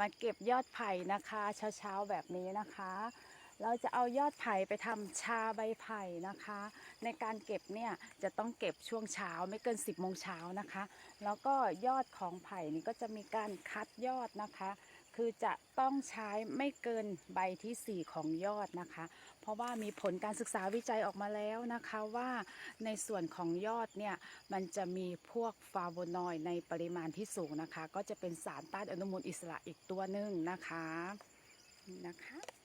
มาเก็บยอดไผ่นะคะ เช้าๆแบบนี้นะคะ เราจะเอายอดไผ่ไปทำชาใบไผ่นะคะ ในการเก็บเนี่ยจะต้องเก็บช่วงเช้าไม่เกิน 10โมงเช้านะคะ แล้วก็ยอดของไผ่นี่ก็จะมีการคัดยอดนะคะ คือจะต้องใช้ไม่เกินใบทีสี่ 4 ของยอดนะคะ เพราะว่ามีผลการศึกษาวิจัยออกมาแล้วนะคะว่าในส่วนของยอดเนี่ยมันจะมีพวกฟลาโวนอยด์ในปริมาณที่สูงนะคะ ก็จะเป็นสารต้านอนุมูลอิสระอีกตัวหนึ่งนะคะนะคะ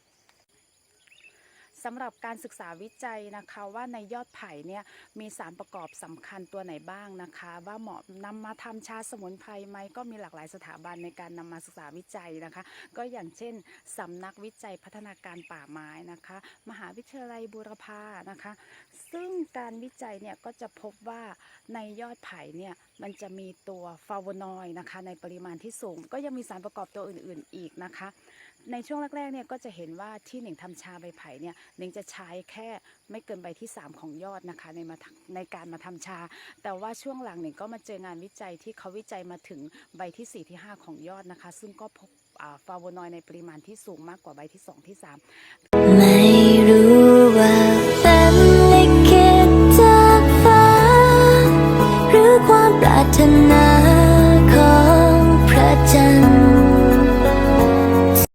สำหรับการศึกษาวิจัยนะคะว่าในยอดไผ่เนี่ยมีสารประกอบสำคัญตัวไหนบ้างนะคะ ว่าเหมาะนำมาทำชาสมุนไพรไหมก็มีหลากหลายสถาบันในการนำมาศึกษาวิจัยนะคะ ก็อย่างเช่นสำนักวิจัยพัฒนาการป่าไม้นะคะ มหาวิทยาลัยบูรพานะคะ ซึ่งการวิจัยเนี่ยก็จะพบว่าในยอดไผ่เนี่ยมันจะมีตัวฟลาโวนอยด์นะคะ ในปริมาณที่สูง ก็ยังมีสารประกอบตัวอื่น ๆ อีกนะคะ ในช่วงแรกๆเนี่ยก็จะเห็นว่าที่หนิงทำชาใบไผ่เนี่ยหนิงจะใช้แค่ไม่เกินใบที่ 3 ของยอดนะคะในมาในการมาทำชา แต่ว่าช่วงหลังหนิงก็มาเจองานวิจัยที่เขาวิจัยมาถึงใบที่ 4 ที่ 5 ของยอดนะคะ ซึ่งก็พบฟลาโวนอยด์ในปริมาณที่สูงมากกว่าใบที่ 2 ที่ 3 ไม่รู้ว่าเป็นลิขิตจากฟ้า หรือความปรารถนา